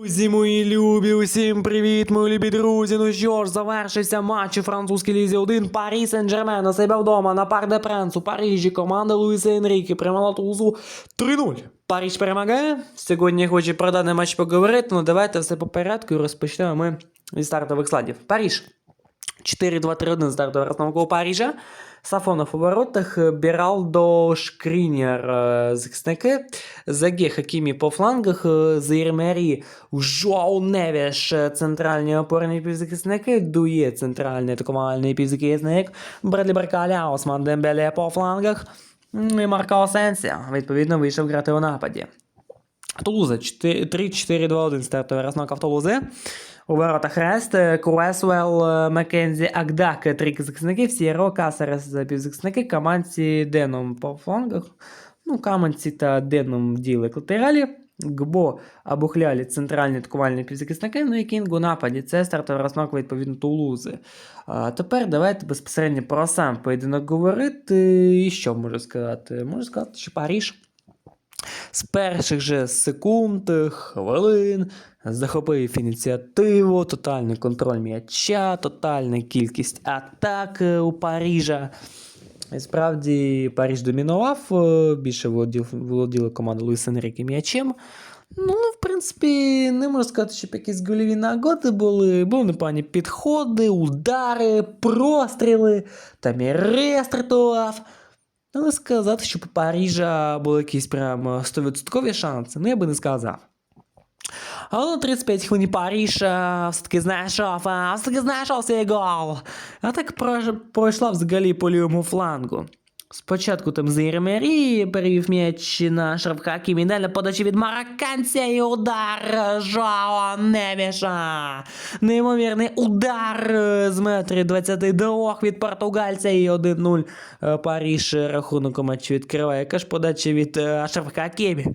Друзі мої любі, усім привіт, мої любі друзі. Ну що ж, завершився матч у французькій лізі 1. Парі Сен-Жермен у себе вдома на Пар де Пренс у Парижі. Команда Луїса Енріки приймала Тулузу 3-0. Париж перемагає. Сьогодні хочу про даний матч поговорити, ну давайте все по порядку і розпочнемо ми зі стартових складів. Париж. 4-2-3-1 стартова розстановка у Парижа. Сафонов у воротах, Біралдо, Шкрінєр е, захисники, Заге Хакімі по флангах, е, Зейрмері, Жоу Невіш, е, центральні опорні півзахисники, Дує, центральний атакувальний півзахисник, Бредлі Баркаля, Осман Дембеле по флангах, і Марко Осенсія, відповідно, вийшов грати у нападі. Тулуза 3-4-2-1 стартова розновка в Тулузи. У воротах Рест, Круесвелл, Маккензі, Акдак, три захисники, Сієро, Касарес, півзахисники, Каманці, Деном по флангах. Ну, Каманці та Деном діли латералі. Гбо, Абухлялі, центральні атакувальні півзахисники, ну і Кінг нападі. Це стартова розновка відповідно Тулузи. А тепер давайте безпосередньо про сам поєдинок говорити. І що можу сказати? Можу сказати, що Паріж з перших же секунд, хвилин захопив ініціативу, тотальний контроль м'яча, тотальна кількість атак е, у Парижа. Справді Париж домінував, е, більше володів, володіла команда Луїс Енріки м'ячем. Ну, в принципі, не можу сказати, щоб якісь гольові нагоди були. Були непогані підходи, удари, простріли, там і рестартував. Але сказати, що у Парижа були якісь прям 100% шанси, ну я би не сказав. Але на 35 хвилин Париж е, все-таки знайшов, а, все-таки знайшов свій гол. А так пройшла взагалі по лівому флангу. Спочатку там Зейремері перевів м'яч на Шрафхакімі, далі подачі від марокканця і удар Жоао Невіша. Неймовірний удар е, з метрів 22 від португальця і 1-0 е, Париж е, рахунок у матчі відкриває. Яка ж подача від е, Ашрафа Хакімі?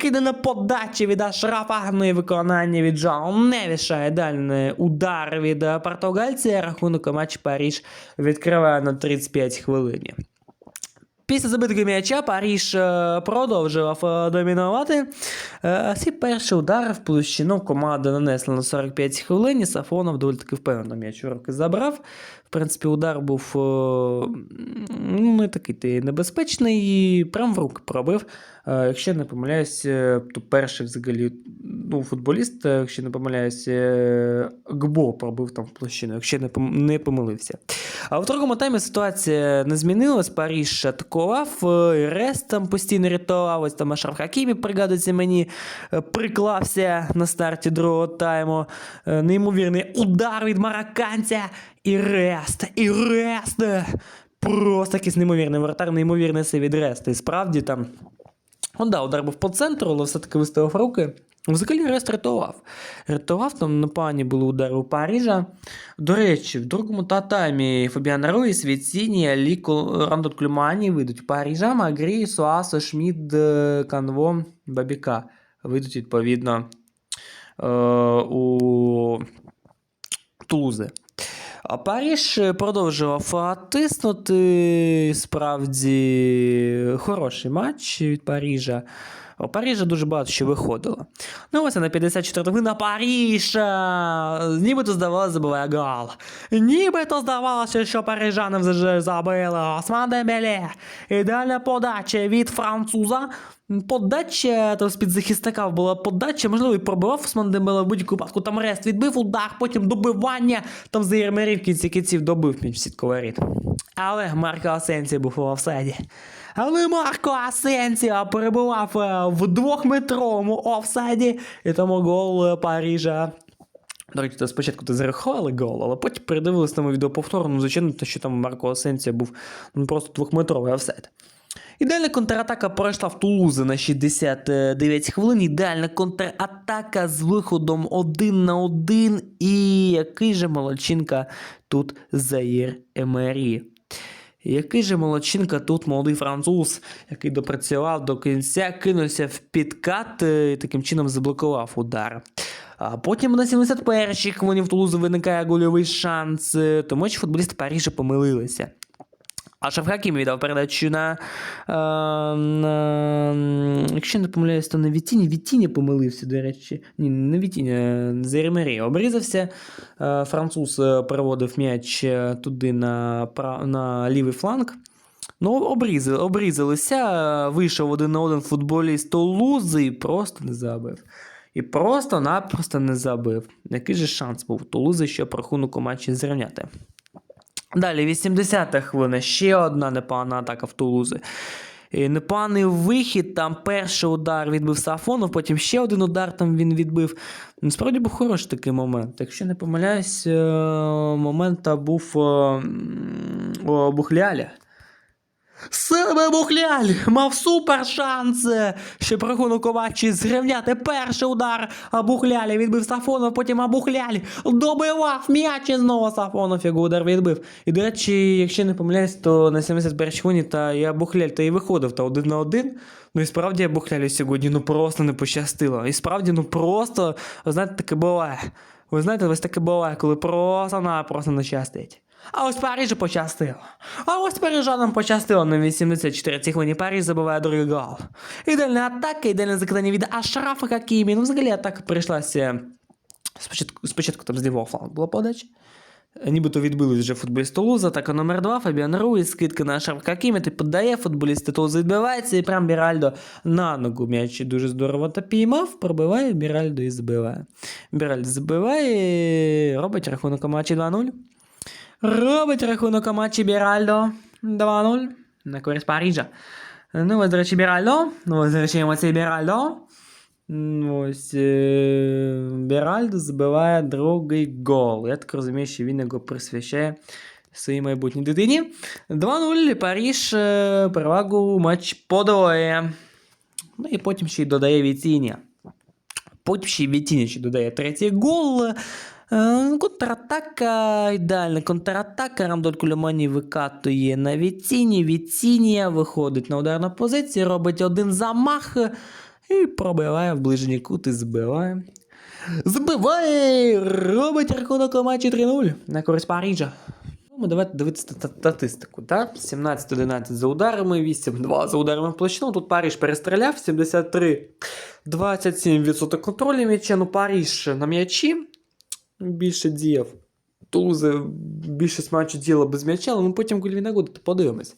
Кидана подача від Ашрафа, ну і виконання від Жоао Невіша. І далі удар від португальця. Рахунок у матчі Париж відкриває на 35 хвилині. Після забитки м'яча Паріж е, продовжував е, домінувати. Е, Свій перший удар в площину команда нанесла на 45 хвилин. і Сафонов доволі таки впевнено м'яч у руки забрав. В принципі, удар був е, ну, не такий небезпечний, і прям в руки пробив. Е, Якщо не помиляюсь, е, то перший взагалі ну, футболіст, якщо не помиляюсь, Гбо пробив там в площину, якщо не пом- не помилився. А в другому таймі ситуація не змінилась. Паріж атакував, Рест там постійно рятував, ось там Ашраф Хакімі, пригадується мені, приклався на старті другого тайму. Неймовірний удар від марокканця. І Рест, і Рест. Просто якийсь неймовірний воротар, неймовірний сей від Реста. І справді там. Ну да, удар був по центру, але все-таки виставив руки. Взагалі Рест рятував. Рятував, там непогані були удари у Парижа. До речі, в другому та таймі Фабіан Руїс, Віціні, Ліко, Рандот Клюмані вийдуть Парижа, Магрі, Суасо, Шмід, е, Канво, Бабіка вийдуть відповідно е, у Тулузи. А Паріж продовжував тиснути. Справді хороший матч від Парижа. У Парижа дуже багато що виходило. Ну, ось на 54 хвилина Паріж. е, Нібито здавалося, забиває гол. Нібито здавалося, що парижани вже забили Осман Дембеле. Ідеальна подача від француза. Подача там з-під захисника була подача, можливо, і пробивав Осман Дембеле в будь-яку випадку. Там Рест відбив удар, потім добивання. Там Заєрмерів в кінці кінців добив між сітковий рід. Але Марко Асенсіо був у офсайді. Але Марко Асенсіо перебував е, в двохметровому офсайді, і тому гол е, Парижа. До речі, то спочатку ти зарахували гол, але потім передивилися на відеоповтор, ну, звичайно, те, що там Марко Асенсіо був ну, просто двохметровий офсайд. Ідеальна контратака пройшла в Тулузи на 69 хвилин. Ідеальна контратака з виходом один на один. І який же молодчинка тут Заїр Емері. Який же молодчинка тут молодий француз, який допрацював до кінця, кинувся в підкат і таким чином заблокував удар. А потім на 71-й хвилині в Тулузі виникає гольовий шанс, тому що футболісти Парижа помилилися. Ашраф Хакім віддав передачу на, е, на якщо не помиляюсь, то на Вітіні. Вітіні помилився, до речі. Ні, не Вітіні, а Зеремері обрізався. Е, француз е, переводив м'яч е, туди на, на лівий фланг. Ну, обрізали, обрізалися, е, вийшов один на один футболіст Тулузи і просто не забив. І просто-напросто не забив. Який же шанс був Тулузи, щоб рахунок у матчі зрівняти. Далі, 80-та хвилина, ще одна непогана атака в Тулузи. І Непоганий вихід, там перший удар відбив Сафонов, потім ще один удар там він відбив. Насправді був хороший такий момент. Якщо не помиляюсь, е, момент був е, у Бухляля. Себе Бухляль мав супер шанс, е, щоб рахунок у матчі зрівняти перший удар Абухляля відбив Сафонов, потім Абухляль добивав м'яч і знову Сафонов його удар відбив. І до речі, якщо не помиляюсь, то на 71 хвилині та і Абухляль та і виходив та один на один. Ну і справді Абухлялю сьогодні ну просто не пощастило. І справді, ну просто, знаєте, таке буває. Ви знаєте, ось таке буває, коли просто-напросто не щастить. А ось Парижу пощастило. А ось парижанам пощастило на 84 хвилині. Париж забиває другий гол. Ідеальна атака, ідеальне закидання від Ашрафа Хакімі. Ну, взагалі атака прийшлася. Спочатку, спочатку там з лівого флангу було подача. Нібито відбились вже футболіст Тулуза, атака номер 2, Фабіан Руїс, скидка на Ашрафа Хакімі, ти подає, футболіст Тулузи відбивається, і прям Біральдо на ногу м'яч дуже здорово та піймав, пробиває, Біральдо і забиває. Біральдо забиває, робить рахунок у матчі 2-0. Робить рахунок у матчі Біральдо 2-0 на користь Парижа. Ну, ось, до речі, Біральдо. Ну, ось, до речі, емоції Біральдо. Ось е- Біральдо забиває другий гол. Я так розумію, що він його присвящає своїй майбутній дитині. 2-0 Париж е, перевагу матч подвоє. Ну і потім ще й додає Віціння. Потім ще й Віціння ще додає третій гол. Е, Контратака, ідеальна контратака. Рамдоль Кулемані викатує на Віціні. Віцінія виходить на ударну позицію, робить один замах і пробиває в ближній кут і збиває. Збиває! Робить рахунок у матчі 3-0 на користь Парижа. Ми давайте дивитися ста- статистику. Так? 17-11 за ударами, 8-2 за ударами в площину. Тут Париж перестріляв 73 27% контролю м'яча. Ну, Париж на м'ячі більше діяв. Тулуза більшість матчів діяла без м'яча, але ми потім гольові нагоди, подивимось.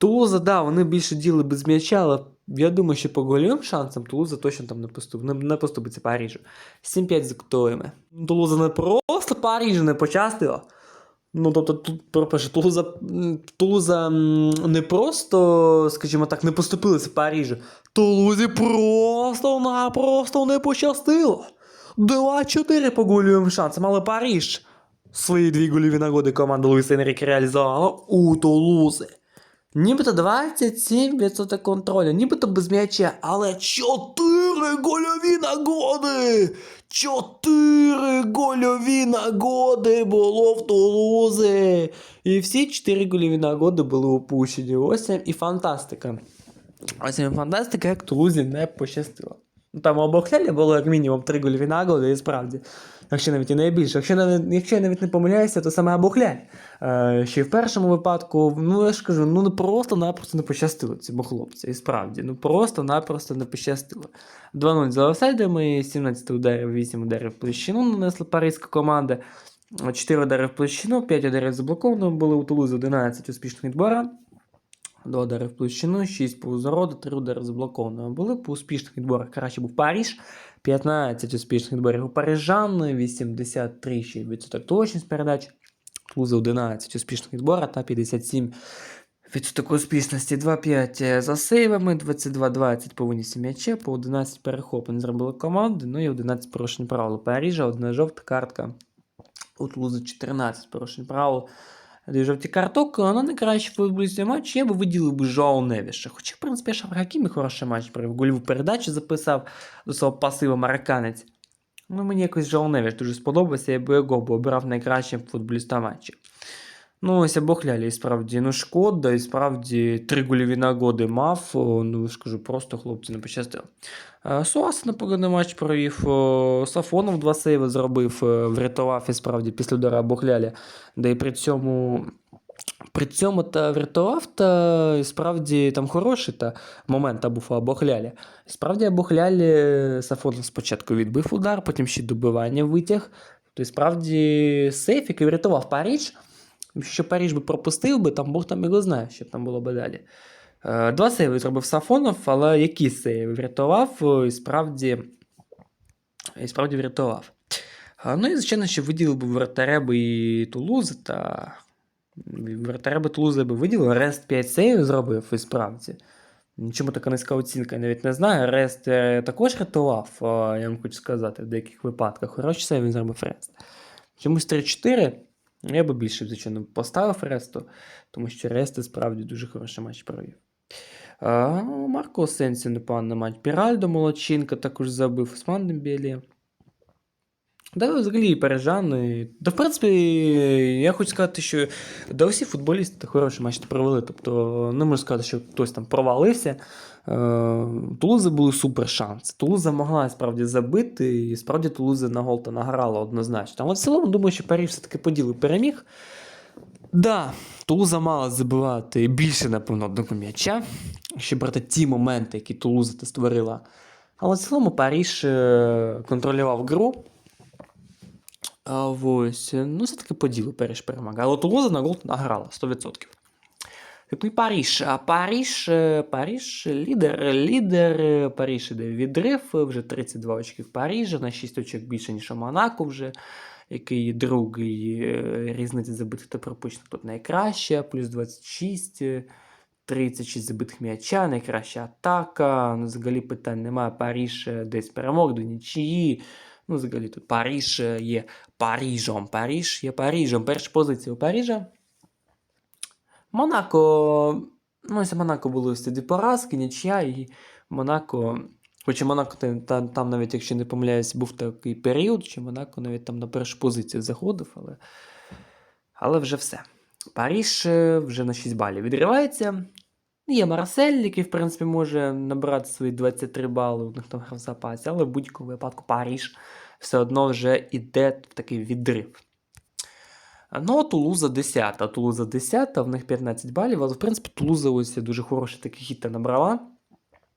Тулуза, да, вони більше діяли без м'яча, але я думаю, що по гольовим шансам Тулуза точно там не поступ, не, не поступиться Парижу. 7-5 за кутовими. Тулуза не просто Парижу не почастила. Ну, тобто, тут, по-перше, Тулуза, Тулуза не просто, скажімо так, не поступилася Парижу. Тулузі просто-напросто не пощастило. 2-4 по гольовим шансам, але Париж свої дві гольові нагоди команда Луїса Енріке реалізувала у Тулузи. Нібито 27% контролю, нібито без м'яча, але 4 гольові нагоди! 4 гольові нагоди було в Тулузи! І всі 4 гольові нагоди були упущені. Ось і фантастика. Ось і фантастика, як Тулузі не пощастило. Ну, Там у Бохлялі було як мінімум 3 гольові нагоди, і справді. Якщо навіть і найбільше. Якщо, якщо я навіть не помиляюся, то саме Абухляль. Е, ще й в першому випадку, ну я ж кажу, ну просто-напросто не пощастило цьому хлопцю. І справді, ну просто-напросто не пощастило. 2-0 за офсайдами, 17 ударів, 8 ударів в площину нанесла паризька команда. 4 удари в площину, 5 ударів заблоковано, були у Тулузі 11 успішних відбора. 2 удари в площину, 6 по узороду, 3 удари заблоковано. Були по успішних відборах. Краще був Париж, 15 успішних відборів у парижан, 83 ще відсоток точність передач. Тулуза 11 успішних відбора та 57 відсоток успішності. 2-5 за сейвами, 22-20 по винісі м'яча, по 11 перехоплень зробили команди, ну і 11 порушень правил. У Парижа одна жовта картка. У Тулузи 14 порушень правил. Дві жовті карток, але найкращий футболістів матч я би виділив би Жоу Невіша. Хоча, в принципі, Шаф Хакімі хороший матч провів. Гольову передачу записав до свого пасива американець. Ну, мені якось Жоу Невіш дуже сподобався, я би його обирав найкращим футболістом матчі. Ну, ось Бохлялі, і справді, ну шкода, і справді три гольові нагоди мав. Ну, ж кажу, просто хлопці не пощастило. Е, Суас непоганий матч провів. о, Сафонов два сейви зробив, е, врятував і справді після удара Бохлялі. Де і при цьому При цьому та врятував та і справді там хороший та момент був у Абохлялі. І Справді Абохлялі Сафонов спочатку відбив удар, потім ще добивання витяг. Тобто, справді сейф, який врятував Паріж. Якщо Паріж би пропустив би, там Бог там його знає, що там було би далі. Е, Два сейви зробив Сафонов, але які сейви врятував, е, і справді, і справді врятував. Ну і, звичайно, що виділив би вратаря і Тулузи, та вратаря би Тулузи би виділив, Рест 5 сейвів зробив і справді. Чому така низька оцінка, я навіть не знаю. Рест е, також рятував, е, я вам хочу сказати, в деяких випадках. Хороші сейви він зробив Рест. Чомусь 3-4. Я би більше, звичайно, поставив Ресту, тому що Рест справді дуже хороший матч провів. Марко Сенсі непоганий матч. Піральдо Молодчинка також забив Осман Дембелі. Да, взагалі парижани. Да, в принципі, я хочу сказати, що да, усі футболісти хороший матч провели. Тобто, не можу сказати, що хтось там провалився. Е, Тулузи були супер шанси. Тулуза могла справді забити, і справді Тулуза на гол та награла однозначно. Але в цілому, думаю, що Париж все-таки поділив переміг. Да, Тулуза мала забивати більше, напевно, одного м'яча, якщо брати ті моменти, які Тулуза та створила. Але в цілому Париж е, контролював гру. А ось, ну, все-таки поділи Париж перемагає. Але Тулуза на гол награла 100%. Ну і Париж. А Париж, е, Париж лідер, лідер, е, Париж іде відрив, вже 32 очки в Парижі, на 6 очок більше, ніж у Монако вже, який другий е, різниця забитих та пропущених тут найкраща, плюс 26, е, 36 забитих м'яча, найкраща атака. Ну, взагалі питань немає. Париж е, десь перемог до нічиї. Ну, взагалі тут Париж е, є Парижом. Париж є Парижем. Перша позиція у Парижа. Монако. Ну, ось Монако були ось дві поразки, нічия, і Монако. Хоча Монако та- та- там, навіть, якщо не помиляюсь, був такий період, що Монако навіть там на першу позицію заходив, але, але вже все. Паріж е, вже на 6 балів відривається. Є Марсель, який, в принципі, може набрати свої 23 бали, у них там в запасі, але в будь-якому випадку Паріж все одно вже йде в такий відрив. Ну, Тулуза 10. Тулуза 10, в них 15 балів, але в принципі Тулуза ось дуже хороший такий хіт набрала.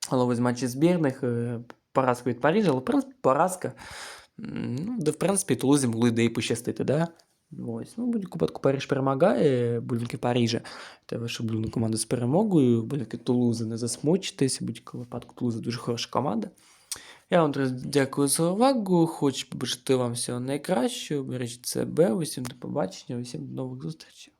Але ось матчі збірних, е, поразка від Парижа, але в принципі поразка. Ну, де, в принципі, Тулузі могли де і пощастити, да? Ось, ну, випадку Париж перемагає, будь-які Парижа. Те ваша улюблена команда з перемогою, будь-які Тулузи не засмучитесь, будь-якому випадку Тулуза дуже хороша команда. Я вам дякую за увагу. Хочу побажати вам всього найкращого. Бережіть себе, усім до побачення, усім до нових зустрічей.